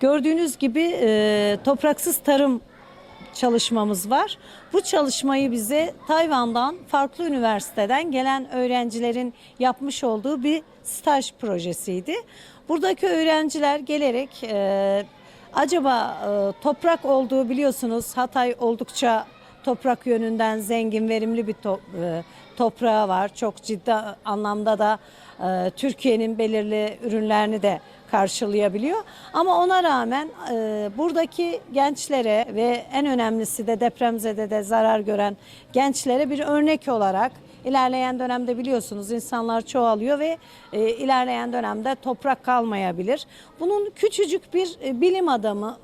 Gördüğünüz gibi e, topraksız tarım çalışmamız var. Bu çalışmayı bize Tayvan'dan farklı üniversiteden gelen öğrencilerin yapmış olduğu bir staj projesiydi. Buradaki öğrenciler gelerek e, acaba e, toprak olduğu biliyorsunuz Hatay oldukça toprak yönünden zengin, verimli bir to- e, toprağı var. Çok ciddi anlamda da e, Türkiye'nin belirli ürünlerini de karşılayabiliyor. Ama ona rağmen e, buradaki gençlere ve en önemlisi de depremzede zarar gören gençlere bir örnek olarak ilerleyen dönemde biliyorsunuz insanlar çoğalıyor ve e, ilerleyen dönemde toprak kalmayabilir. Bunun küçücük bir e, bilim adamı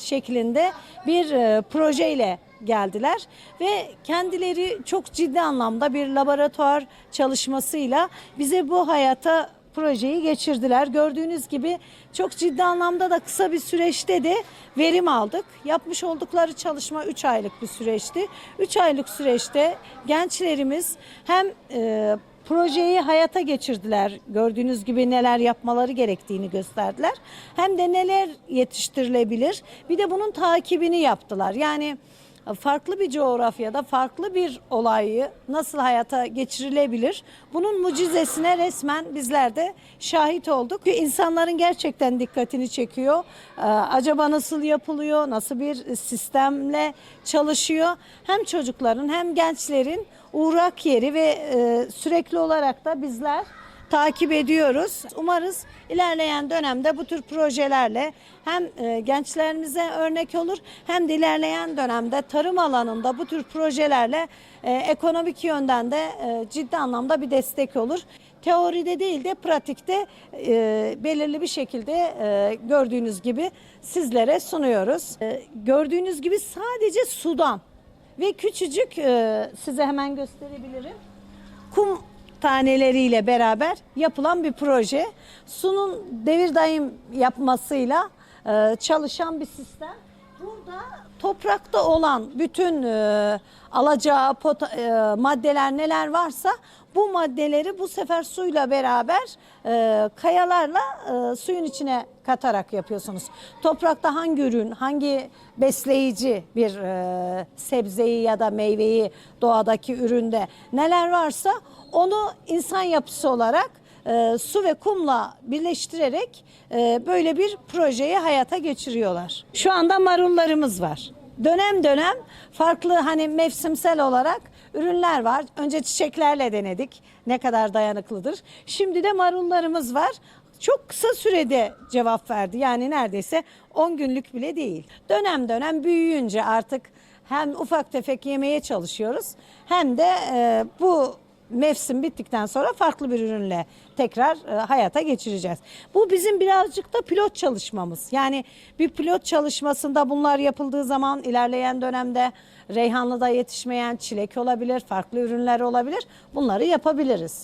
şeklinde bir e, projeyle geldiler ve kendileri çok ciddi anlamda bir laboratuvar çalışmasıyla bize bu hayata projeyi geçirdiler. Gördüğünüz gibi çok ciddi anlamda da kısa bir süreçte de verim aldık. Yapmış oldukları çalışma 3 aylık bir süreçti. 3 aylık süreçte gençlerimiz hem e, projeyi hayata geçirdiler. Gördüğünüz gibi neler yapmaları gerektiğini gösterdiler. Hem de neler yetiştirilebilir. Bir de bunun takibini yaptılar. Yani farklı bir coğrafyada farklı bir olayı nasıl hayata geçirilebilir? Bunun mucizesine resmen bizler de şahit olduk. İnsanların gerçekten dikkatini çekiyor. Ee, acaba nasıl yapılıyor? Nasıl bir sistemle çalışıyor? Hem çocukların hem gençlerin uğrak yeri ve e, sürekli olarak da bizler takip ediyoruz. Umarız ilerleyen dönemde bu tür projelerle hem e, gençlerimize örnek olur hem de ilerleyen dönemde tarım alanında bu tür projelerle e, ekonomik yönden de e, ciddi anlamda bir destek olur. Teoride değil de pratikte e, belirli bir şekilde e, gördüğünüz gibi sizlere sunuyoruz. E, gördüğünüz gibi sadece sudan ve küçücük e, size hemen gösterebilirim. Kum taneleriyle beraber yapılan bir proje. Sunun devir daim yapmasıyla e, çalışan bir sistem. Burada toprakta olan bütün e, alacağı pota- e, maddeler neler varsa bu maddeleri bu sefer suyla beraber e, kayalarla e, suyun içine katarak yapıyorsunuz. Toprakta hangi ürün, hangi besleyici bir e, sebzeyi ya da meyveyi doğadaki üründe neler varsa onu insan yapısı olarak e, su ve kumla birleştirerek e, böyle bir projeyi hayata geçiriyorlar. Şu anda marullarımız var. Dönem dönem farklı hani mevsimsel olarak ürünler var. Önce çiçeklerle denedik. Ne kadar dayanıklıdır. Şimdi de marullarımız var. Çok kısa sürede cevap verdi. Yani neredeyse 10 günlük bile değil. Dönem dönem büyüyünce artık hem ufak tefek yemeye çalışıyoruz hem de e, bu mevsim bittikten sonra farklı bir ürünle tekrar e, hayata geçireceğiz. Bu bizim birazcık da pilot çalışmamız. Yani bir pilot çalışmasında bunlar yapıldığı zaman ilerleyen dönemde Reyhanlı'da yetişmeyen çilek olabilir, farklı ürünler olabilir. Bunları yapabiliriz.